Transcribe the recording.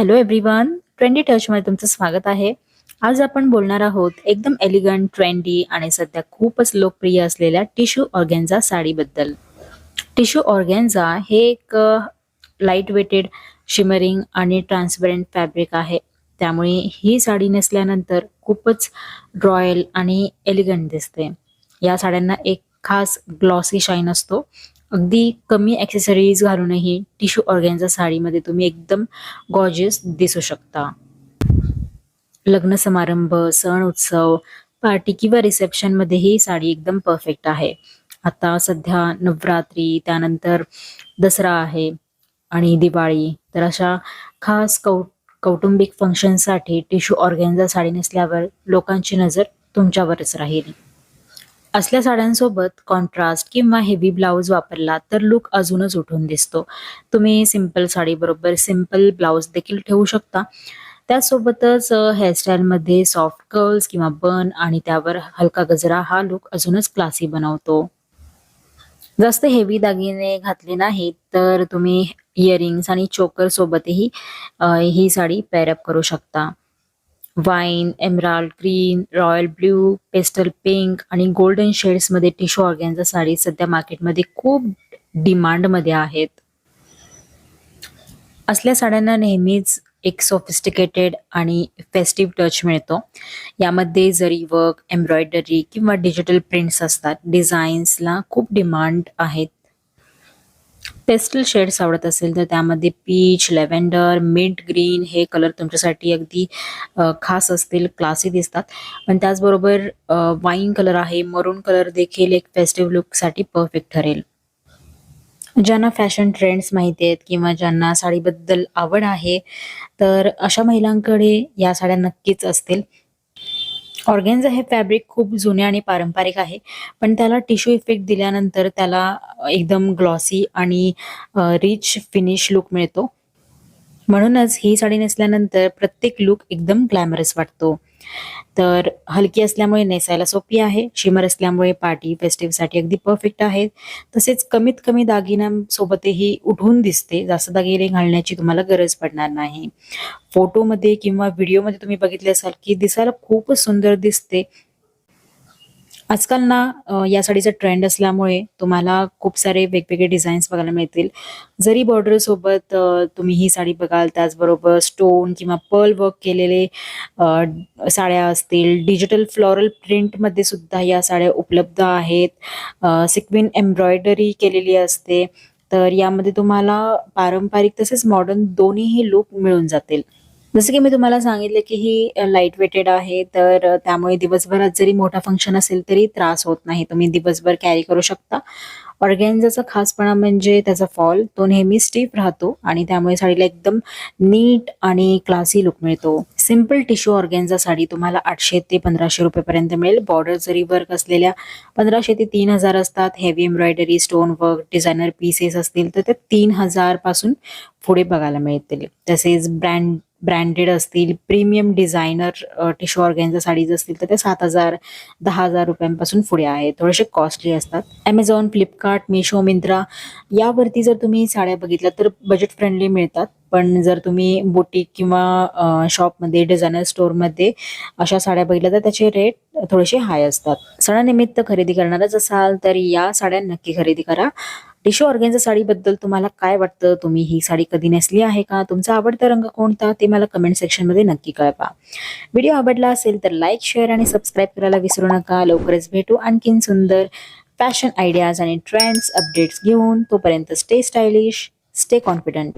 Hello everyone trendy टचमध्ये तुमचं स्वागत आहे. आज आपण बोलणार आहोत एकदम एलिगंट ट्रेंडी आणि सध्या खूपच लोकप्रिय असलेल्या टिश्यू ऑर्गॅन्झा साडीबद्दल. टिश्यू ऑर्गॅन्झा हे एक लाइट वेटेड शिमरिंग आणि ट्रान्सपरंट फॅब्रिक आहे. त्यामुळे ही साडी नेसल्यानंतर खूपच रॉयल आणि एलिगंट दिसते. या साड्यांना एक खास ग्लॉसी शाईन असतो. अगदी कमी ॲक्सेसरीज घालूनही टिश्यू ऑर्गॅन्झा साडीमध्ये तुम्ही एकदम गॉर्जियस दिसू शकता. लग्न समारंभ सण उत्सव पार्टी किंवा रिसेप्शनमध्ये ही साडी एकदम परफेक्ट आहे. आता सध्या नवरात्री त्यानंतर दसरा आहे आणि दिवाळी. तर अशा खास कौ कौटुंबिक फंक्शनसाठी टिश्यू ऑर्गॅन्झा साडी नेसल्यावर लोकांची नजर तुमच्यावरच राहील. असल्या साड्यांसोबत कॉन्ट्रास्ट किंवा हेवी ब्लाऊज वापरला तर लुक अजूनच उठून दिसतो. तुम्ही सिंपल साडीबरोबर सिंपल ब्लाऊज देखील ठेवू शकता. त्यासोबतच हेअरस्टाईलमध्ये सॉफ्ट कर्ल्स किंवा बन आणि त्यावर हलका गजरा हा लुक अजूनच क्लासी बनवतो. जास्त हेवी दागिने घातले नाहीत तर तुम्ही इयरिंग्स आणि चोकर सोबतही ही साडी पॅरअप करू शकता. Wine emerald green royal blue pastel pink आणि गोल्डन शेड्समध्ये टिशू ऑर्गॅन्झा साडी सध्या मार्केटमध्ये खूप डिमांडमध्ये आहेत. असल्या साड्यांना नेहमीच एक सोफिस्टिकेटेड आणि फेस्टिव्ह टच मिळतो. यामध्ये जरी वर्क एम्ब्रॉयडरी किंवा डिजिटल प्रिंट्स असतात डिझाईन्सला खूप डिमांड आहेत. पेस्टल शेड्स आवडत असेल तर त्यामध्ये पीच लेव्हेंडर मिंट ग्रीन हे कलर तुमच्यासाठी अगदी खास असतील क्लासी दिसतात. पण त्याचबरोबर वाईन कलर आहे मरून कलर देखील एक फेस्टिव्ह लुकसाठी परफेक्ट ठरेल. ज्यांना फॅशन ट्रेंड्स माहिती आहेत किंवा ज्यांना साडीबद्दल आवड आहे तर अशा महिलांकडे या साड्या नक्कीच असतील. ऑर्गेन्झा हे फॅब्रिक खूप जुने आणि पारंपरिक आहे. पण त्याला टिश्यू इफेक्ट दिल्यानंतर त्याला एकदम ग्लॉसी आणि रिच फिनिश लुक मिळतो. म्हणूनच ही साडी नेसल्यानंतर प्रत्येक लुक एकदम ग्लॅमरस वाटतो. तर हलकी असल्यामुळे नेसायला सोपी आहे शिमर असल्यामुळे पार्टी फेस्टिव्हसाठी अगदी परफेक्ट आहे. तसेच कमीत कमी दागिन्यांसोबतही उठून दिसते जास्त दागिने घालण्याची तुम्हाला गरज पडणार नाही. फोटोमध्ये किंवा व्हिडिओमध्ये तुम्ही बघितले असाल की दिसायला खूपच सुंदर दिसते. आजकाल ना या साडीचा ट्रेंड असल्यामुळे तुम्हाला खूप सारे वेगवेगळे डिझाईन्स बघायला मिळतील. जरी बॉर्डर सोबत तुम्ही ही साडी बघाल त्याचबरोबर स्टोन किंवा पर्ल वर्क केलेले साड्या असतील डिजिटल फ्लॉरल प्रिंटमध्ये सुद्धा या साड्या उपलब्ध आहेत. सिक्विन एम्ब्रॉयडरी केलेली असते. तर यामध्ये तुम्हाला पारंपरिक तसेच मॉडर्न दोन्हीही लुक मिळून जातील. जसं की मी तुम्हाला सांगितलं की ही लाइट वेटेड आहे तर त्यामुळे दिवसभरात जरी मोठा फंक्शन असेल तरी त्रास होत नाही. तुम्ही दिवसभर कॅरी करू शकता. ऑर्गॅन्झाचा खासपणा म्हणजे त्याचा फॉल तो नेहमी स्टीफ राहतो आणि त्यामुळे साडीला एकदम नीट आणि क्लासी लुक मिळतो. सिंपल टिश्यू ऑर्गॅन्झा साडी तुम्हाला आठशे ते पंधराशे रुपयेपर्यंत मिळेल. बॉर्डर जरी वर्क असलेल्या पंधराशे ते तीन हजार असतात. Heavy embroidery stone work designer pieces असतील तर ते तीन हजारपासून पुढे बघायला मिळतील. तसेच ब्रँड ब्रँडेड असतील premium designer tissue organza saris असतील तर ते सात हजार दहा हजार रुपयांपासून पुढे आहेत. थोडेसे कॉस्टली असतात. ॲमेझॉन फ्लिपकार्ट मिशो मिंत्रा यावरती जर तुम्ही साड्या बघितल्या तर बजेट फ्रेंडली मिळतात. पण जर तुम्ही बुटीक किंवा शॉपमध्ये डिझायनर स्टोअरमध्ये अशा साड्या बघितल्या तर त्याचे रेट थोडेसे हाय असतात. सणानिमित्त खरेदी करणारच असाल तर या साड्या नक्की खरेदी करा. डिशो ऑर्गॅन्झा साडीबद्दल तुम्हाला काय वाटतं? तुम्ही ही साडी कधी नेसली आहे का? तुमचा आवडता रंग कोणता? ते मला कमेंट सेक्शनमध्ये नक्की कळवा. व्हिडिओ आवडला असेल तर लाईक शेअर आणि सबस्क्राईब करायला विसरू नका. लवकरच भेटू आणखीन सुंदर फॅशन आयडियाज आणि ट्रेंड्स अपडेट्स घेऊन. तोपर्यंत स्टे स्टायलिश स्टे कॉन्फिडंट